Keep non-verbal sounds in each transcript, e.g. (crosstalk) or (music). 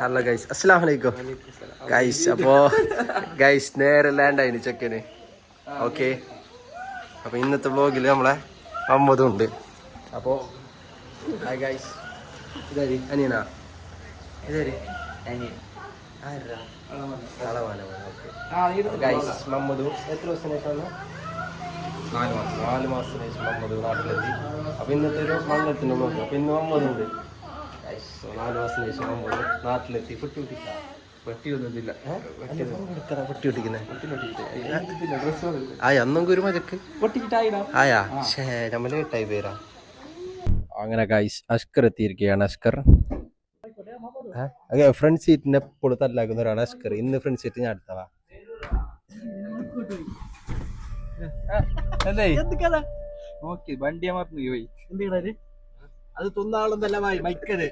Hello guys അസ്സലാം വലൈക്കും guys അപ്പോ ഗൈസ് നേരെ ലാൻഡ് ആയിന് ചെക്കന് ഓക്കെ അപ്പൊ ഇന്നത്തെ വ്ലോഗിൽ നമ്മളെ അമ്മതും ഉണ്ട്. അപ്പോ ഹായ് അനിയനാ? നാല് നാട്ടിലെത്തി. അപ്പൊ ഇന്നത്തെ ഒരു മണ്ണത്തിന് നോക്കും അപ്പൊ ഇന്ന് so നാല് മാസം ശേഷം മമ്മദ് നാട്ടിലെത്തി പെട്ടി പൊട്ടിക്കാം പറ്റിയൊന്നുമില്ല പെട്ടി പൊട്ടിക്കുന്നേ ആയ അന്നും ഒരു മജക്ക്. ആയാ? ഷേ നമ്മൾ കേട്ടായി പേരാ അങ്ങനെ ഗൈസ് അഷ്കർ എത്തിയിരിക്കുകയാണ് അഷ്കർ. ഫ്രണ്ട് സീറ്റിന് എപ്പോഴും തല്ലാക്കുന്ന ഒരാളാണ് അഷ്കർ. ഇന്ന് ഫ്രണ്ട് സീറ്റ് ഞാൻ അടുത്തവാ നോക്കി വണ്ടി അമർന്നു പോയി. അത് മൈക്കത്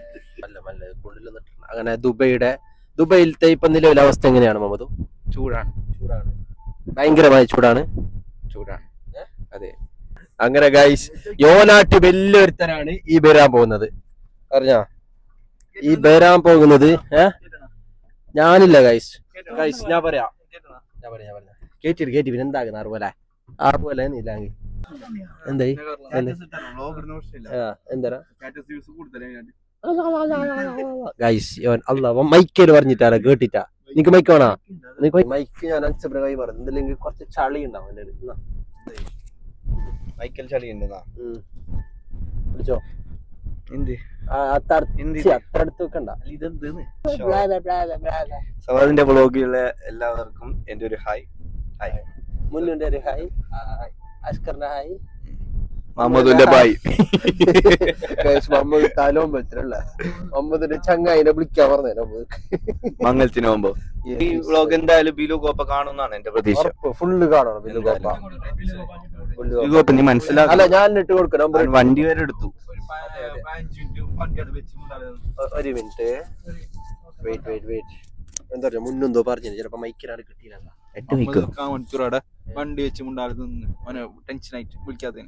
മല്ല ഉള്ളിൽ നിന്നിട്ടുണ്ട് അങ്ങനെ ദുബൈയുടെ ദുബൈയിലത്തെ ഇപ്പൊ നിലവിലെ അവസ്ഥ എങ്ങനെയാണ് മമതു? ചൂടാണ്. ചൂടാണ്. ഭയങ്കരമായ ചൂടാണ്. ചൂടാണ്. അതെ. അങ്ങനെ ഗൈസ് യോനാട്ടി വലിയൊരുത്തനാണ് ഈ വരാൻ പോകുന്നത്. അറിഞ്ഞാ? ഈ വരാൻ പോകുന്നത് ഏഹ് ഞാനില്ല ഗൈസ് ഗൈസ് ഞാൻ പറയാ. ഞാൻ പറയാ ഞാൻ പറയാ. കേട്ടിട്ട് കേട്ടി പിന്നെ എന്താകുന്ന ആറുപോലെ ആറുപോലെ ഇല്ലെങ്കിൽ. എന്തായി എന്താ? ഗൈസ് യോൻ അല്ല മൈക്കേൽ പറഞ്ഞിട്ടാണ് കേട്ടിട്ടാ. നിനക്ക് മൈക്ക് വേണോ? നിനക്ക് മൈക്ക് ഞാൻ അൻസബിന്റെ കൈ പറഞ്ഞു എന്തില്ലെങ്കിൽ കുറച്ച് ചളി ഉണ്ടാവും എന്റെ അടുത്ത്. മൈക്കൽ ചളി ഉണ്ടെന്നാ ഉം. വിളിച്ചോ സവാദിന്റെ വ്ളോഗിലുള്ള എല്ലാവർക്കും എന്റെ ഒരു ഹായ് ഹായ് മുന്നുന്റെ ഒരു ഹായ് അഷ്കറിന്റെ ഹായ് മഹമ്മദിന്റെ ബായ് ഗൈസ് (laughs) മമ്മ തലോം പറ്റില്ല മമ്മദിന്റെ ചങ്ങായിനെ വിളിക്കാൻ പറഞ്ഞു മംഗലത്തിന് പോകുമ്പോ. ഈ വ്ളോഗ് എന്തായാലും ബിലു കോപ്പ കാണുന്നാണ് എന്റെ പ്രതീക്ഷ. ഫുള്ള് കാണണം ബിലു കോപ്പ ബിലു കോപ്പ നീ അല്ല ഞാൻ ഇട്ട് കൊടുക്കാം വണ്ടി വരെ എടുത്തു. ഒരു മിനിറ്റ്. വെയിറ്റ് വെയിറ്റ് വെയിറ്റ് എന്താ പറയാ മുന്നെന്തോ പറഞ്ഞു ചിലപ്പോ മൈക്കിനാണ് കിട്ടിയില്ല എട്ട് മണിക്കൂർ മണിക്കൂറവിടെ വണ്ടി വെച്ച് മുണ്ടാതെ നിന്ന് അവനെ ടെൻഷൻ ആയിട്ട് വിളിക്കാതെ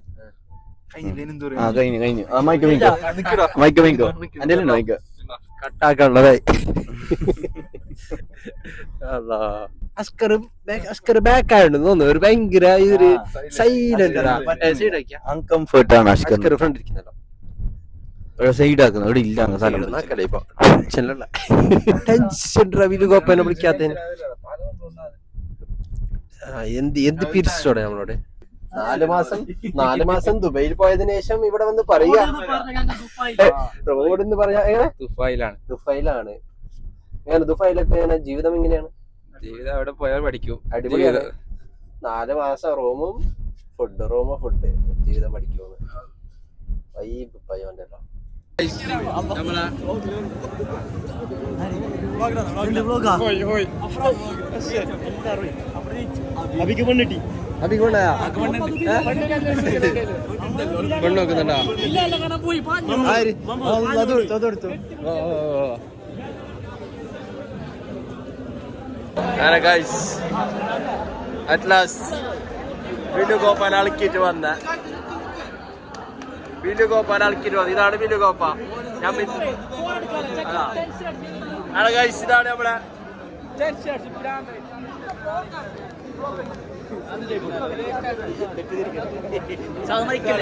കഴിഞ്ഞില്ല എന്ത് ആ കഴിഞ്ഞു കഴിഞ്ഞു. മൈക്ക്? മൈക്കോ മൈക്ക്? മൈക്കോ എന്റെ ഉണ്ടോ മൈക്ക് കട്ടാക്കാനുള്ളതായി. അസ്കർ അസ്കർ ബാക്ക് ആയിരുന്നു തോന്നുന്നു. ഒരു ഭയങ്കര ഇതൊരു സൈലന്റ് സൈഡ് ആക്കിയാ? അൺകംഫർട്ട് ആണ് അസ്കർ ഫ്രണ്ട് ഇരിക്കുന്നല്ലോ. ഇല്ല സ്ഥലം ടെൻഷൻ റവിൽ കോപ്പനെ വിളിക്കാത്തതിന്. എന്ത് എന്ത് പിരിച്ചോടെ നമ്മളോട്? നാല് മാസം നാല് മാസം ദുബൈയിൽ പോയതിനു ശേഷം ഇവിടെ വന്ന് പറയാ റോഡ് എന്ന് പറയാ എങ്ങനെ? ദുബായിലാണ്. ദുബൈയിലാണ്. എങ്ങനെ ദുബായിലൊക്കെ എങ്ങനെ? ജീവിതം എങ്ങനെയാണ്? ജീവിതം അവിടെ പോയാൽ പഠിക്കും. അടിപൊളിയാണ്. നാല് മാസം റൂമും ഫുഡ് റൂമും ഫുഡ്. ജീവിതം പഠിക്കുമെന്ന് വൈബ് പയ്യോന്റെ പെണ്ണിട്ടി അഭിക്ക് ആര്? ആ, അത് എടുത്തു, അത് എടുത്തു. ഓ, ഓ, ഓ. അങ്ങനെ ഗൈസ് അറ്റ് ലാസ്റ്റ് വന്ന. അളക്കിയിട്ട് വന്ന. ഇതാണ് ഞാൻ ഗൈസ് ഇതാണ് നമ്മുടെ നമ്മളെ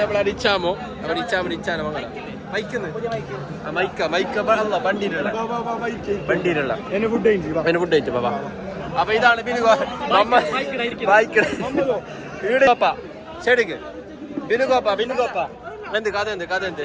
നമ്മുടെ നിച്ചാമോ നിച്ചാനോ മകളെ. മൈക്കുന്ന്? മൈക്ക മൈക്ക അല്ല വണ്ടിയിലുള്ള വണ്ടിയിലുള്ള പിന്നെ ഫുഡ് കഴിച്ചു ബാബാ അപ്പൊ ഇതാണ് ബിനു ഗോ- മമ്മ ബൈക്ക് വീട് കോപ്പ ചെടുക്ക് ബിനു കോപ്പ ബിനു കോപ്പ എന്ത് കഥ എന്ത് കഥ എന്ത്.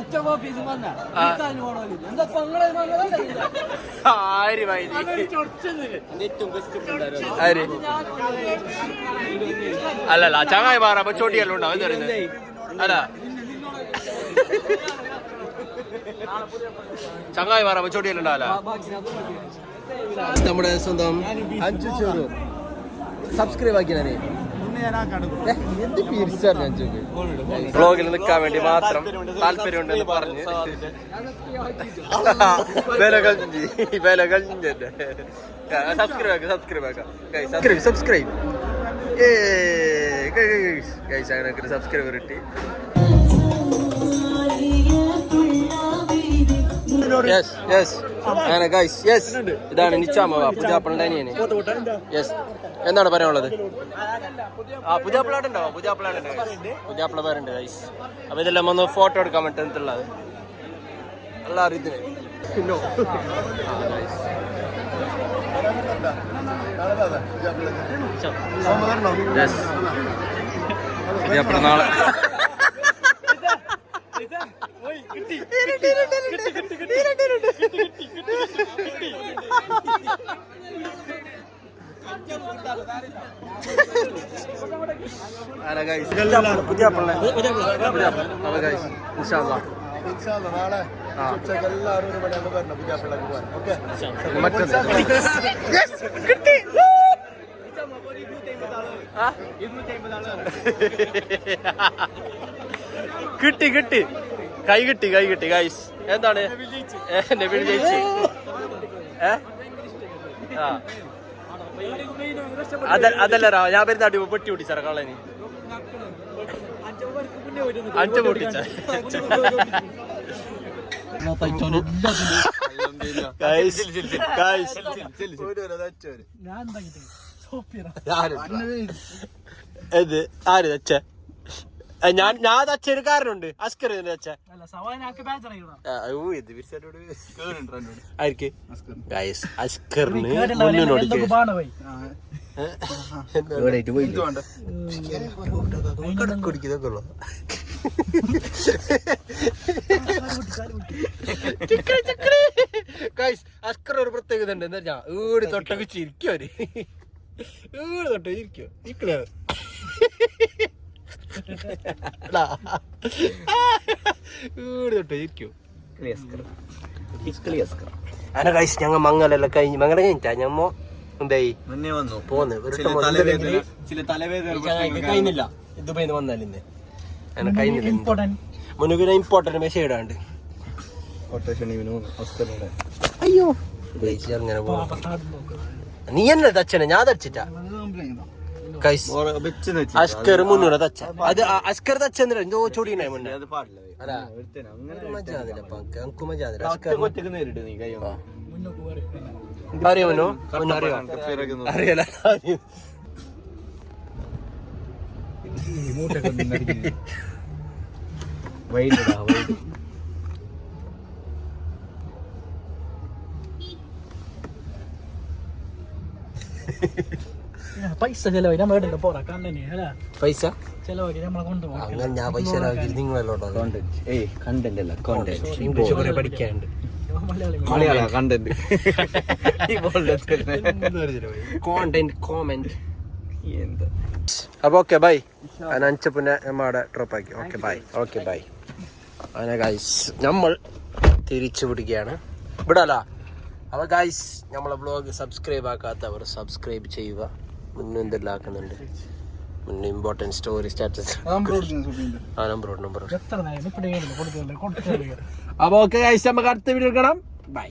ആര് വൈലി ആര്? അല്ലല്ല ചങ്ങായി മാറാ ചോട്ടിയെല്ലാം ഉണ്ടാവും അല്ല ചങ്ങായി മാറാ ചോട്ടിയെല്ലാം ഉണ്ടാവല്ല നമ്മുടെ സ്വന്തം അഞ്ചു ചെറു. സബ്സ്ക്രൈബ് വ്ളോഗിൽ നിൽക്കാൻ വേണ്ടി മാത്രം താല്പര്യമുണ്ടെന്ന് പറഞ്ഞ്. (laughs) വില കളഞ്ഞി വില കളഞ്ഞി സബ്സ്ക്രൈബ് ആക്കാം സബ്സ്ക്രൈബ് ആക്കാം. സബ്സ്ക്രൈബ് സബ്സ്ക്രൈബ് അങ്ങനെ സബ്സ്ക്രൈബർ കിട്ടി. യെസ് യെസ് അങ്ങനെ ഗൈസ് യെസ് ഇതാണ് നിച്ചാമ പുജാപ്പിളിന്റെ അനിയന്. യെസ് എന്താണ് പറയാനുള്ളത്? ആ പുജാപ്പിളാട്ട് ഉണ്ടാവോ പുജാപ്പിളാട്ട് പുജാപ്പിള പേരുണ്ട് ഗൈസ് അപ്പൊ ഇതെല്ലാം ഒന്ന് ഫോട്ടോ എടുക്കാൻ പറ്റുന്നുള്ളത് നല്ല അറിയത്തിന് പുജാപ്പിള നാളെ. പുതിയ നാളെ ഉച്ചയ്ക്ക് എല്ലാവരും ഒരു മണിയാകുമ്പോൾ വരണം. പുതിയാപ്പിള്ളക്ക് പോകാൻ. ഓക്കെ? (laughs) കിട്ടി. കിട്ടി കൈ കിട്ടി കൈ കിട്ടി ഗൈസ് എന്താണ്? നബിൾ ജയിച്ചു ഏ? ആ. അതല്ല രാ ഞാൻ പേര് തട്ടി പൊട്ടി പൊട്ടിച്ചാ കള്ളനി അഞ്ചു പൊട്ടിച്ച. ഏത്? ആര്? തച്ച ഞാൻ ഞാൻ അത് കാരണമുണ്ട് അസ്കർ ആർക്ക്? അസ്കറിന് ഉള്ളു? ഗൈസ് അസ്കർ ഒരു പ്രത്യേകത ഉണ്ട്. എന്താ ഞാൻ ഈട് തൊട്ടൊക്കെ ചിരിക്കും അവർ. ഈട് തൊട്ട് ചിരിക്കും. ഇരിക്കണ അങ്ങനെ ഗൈസ് ഞങ്ങ മംഗലെല്ലാം കഴിഞ്ഞ്. മംഗലം കഴിഞ്ഞാ ഞമ്മ എന്തായി? മുന്നേ വന്നു. പോന്ന്. കഴിഞ്ഞില്ല. ഇന്ന്. അങ്ങനെ കഴിഞ്ഞില്ല മുനുകിന് ഇമ്പോർട്ടന്റ് മെസ്സേജ് ഇടാണ്ട്. അയ്യോ. അങ്ങനെ നീ എന്നെ തച്ചനെ? ഞാൻ തച്ചിട്ടാ. അസ്കർ മുന്നൂറ് തച്ച. അത് അസ്കർ തച്ച എന്തോ ചൊടിയുണ്ടായി മുന്നേ. അത് പാടില്ല അല്ല അങ്ങനെ മജാതില്ല നമുക്ക് മജാതില്ല. അസ്കർ ഒറ്റയ്ക്ക് നേരിട്ട് നീ കൈ അറിയോ മുന്നു മുന്നു അറിയോ? അറിയല വൈകിട്ട്. പൈസ ചെലവായി. നമ്മൾ എവിടെ പോരാ കണ്ടനെ അല്ല? പൈസ? ചെലവാക്കി നമ്മളെ കൊണ്ടുപോകാം അങ്ങനെ ഞാൻ പൈസ ചെലവാക്കി നിങ്ങളല്ലോട്ടോ കോണ്ടന്റ് ഏയ് കണ്ടന്റ് അല്ല കോണ്ടന്റ് ഇംഗ്ലീഷ് കുറെ പഠിക്കാനുണ്ട്. മലയാള കണ്ടന്റ് കോണ്ടന്റ് കോമെന്റ് എന്താ? അപ്പൊ ഓക്കെ ബൈ ഞാൻ അഞ്ചപ്പന്നെ നമ്മടെ ഡ്രോപ്പ് ആക്കി. ഓക്കെ ബൈ ഓക്കെ ബൈ അങ്ങനെ ഗൈസ് നമ്മൾ തിരിച്ചു പിടിക്കുകയാണ്. വിടാല. അപ്പൊ ഗൈസ് നമ്മളെ ബ്ലോഗ് സബ്സ്ക്രൈബ് ആക്കാത്തവർ സബ്സ്ക്രൈബ് ചെയ്യുക. മുന്നേ എന്തെല്ലാം ആക്കുന്നുണ്ട് മുന്നേ ഇമ്പോർട്ടന്റ് സ്റ്റോറി സ്റ്റാറ്റസ് ആ നമ്പർ നമ്പർ എത്ര നേരം? ഇപ്പഴേ കൊടുക്കല്ലേ കൊടുക്കല്ലേ അപ്പൊ ഓക്കെ നമുക്ക് അടുത്ത വീഡിയോ എടുക്കണം ബൈ